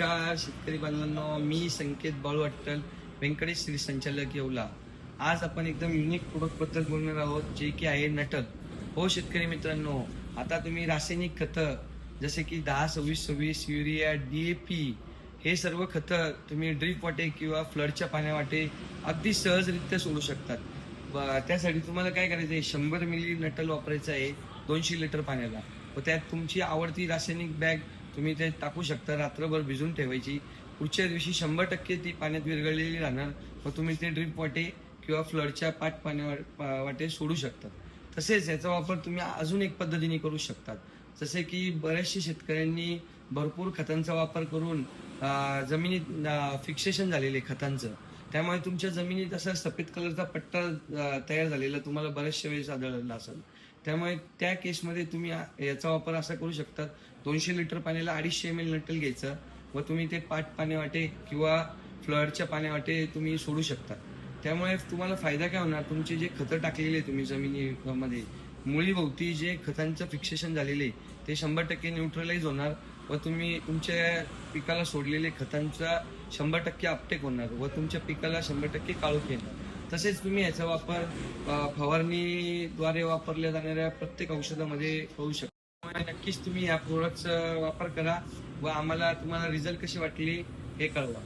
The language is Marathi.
नमस्कार. शेतकरी बांधवांनो मी संकेत बाळू अट्टल व्यंकटेश श्री संचालक येवला. आज आपण एकदम युनिक प्रोडक्टबद्दल बोलणार आहोत जे की आहे नटल. हो शेतकरी मित्रांनो आता तुम्ही रासायनिक खतं जसे की दहा सव्वीस सव्वीस युरिया डी ए पी हे सर्व खतं तुम्ही ड्रीप वाटे किंवा फ्लडच्या पाण्यावाटे अगदी सहजरित्या सोडू शकतात. त्यासाठी तुम्हाला काय करायचं आहे शंभर मिली नटल वापरायचं आहे दोनशे लिटर पाण्याला. व त्यात तुमची आवडती रासायनिक बॅग तुम्ही ते टाकू शकता रात्रभर भिजून ठेवायची. पुढच्या दिवशी शंभर टक्के ती पाण्यात विरघळलेली राहणार. व तुम्ही ते ड्रीप वाटे किंवा फ्लडच्या पाट पाण्या वाटे सोडू शकता. तसेच याचा वापर तुम्ही अजून एक पद्धतीने करू शकतात. जसे की बऱ्याचशा शेतकऱ्यांनी भरपूर खतांचा वापर करून जमिनीत फिक्सेशन झालेले खतांचं. त्यामुळे तुमच्या जमिनीत असा सफेद कलरचा पट्टा तयार झालेला तुम्हाला बऱ्याचशा वेळेस आढळला असेल. त्यामुळे त्या केसमध्ये तुम्ही याचा वापर असा करू शकता दोनशे लिटर पाण्याला अडीचशे एम एल नटल घ्यायचं व तुम्ही ते पाट पाण्यावाटे किंवा फ्लडच्या पाण्यावाटे तुम्ही सोडू शकता त्यामुळे तुम्हाला फायदा काय होणार? तुमचे जे खतं टाकलेले तुम्ही जमिनीमध्ये मुळीभोवती जे खतांचं फिक्सेशन झालेले ते शंभर टक्के न्यूट्रलाइज होणार व तुम्ही तुमच्या पिकाला सोडलेले खतांचा शंभर टक्के अपटेक होणार व तुमच्या पिकाला शंभर टक्के काळोख येणार. तसेच तुम्ही याचा वापर फवारणीद्वारे वापरल्या जाणाऱ्या प्रत्येक औषधामध्ये होऊ शकता. नक्कीच तुम्ही या प्रोडक्टचा वापर करा व आम्हाला तुम्हाला रिझल्ट कशी वाटली हे कळवा.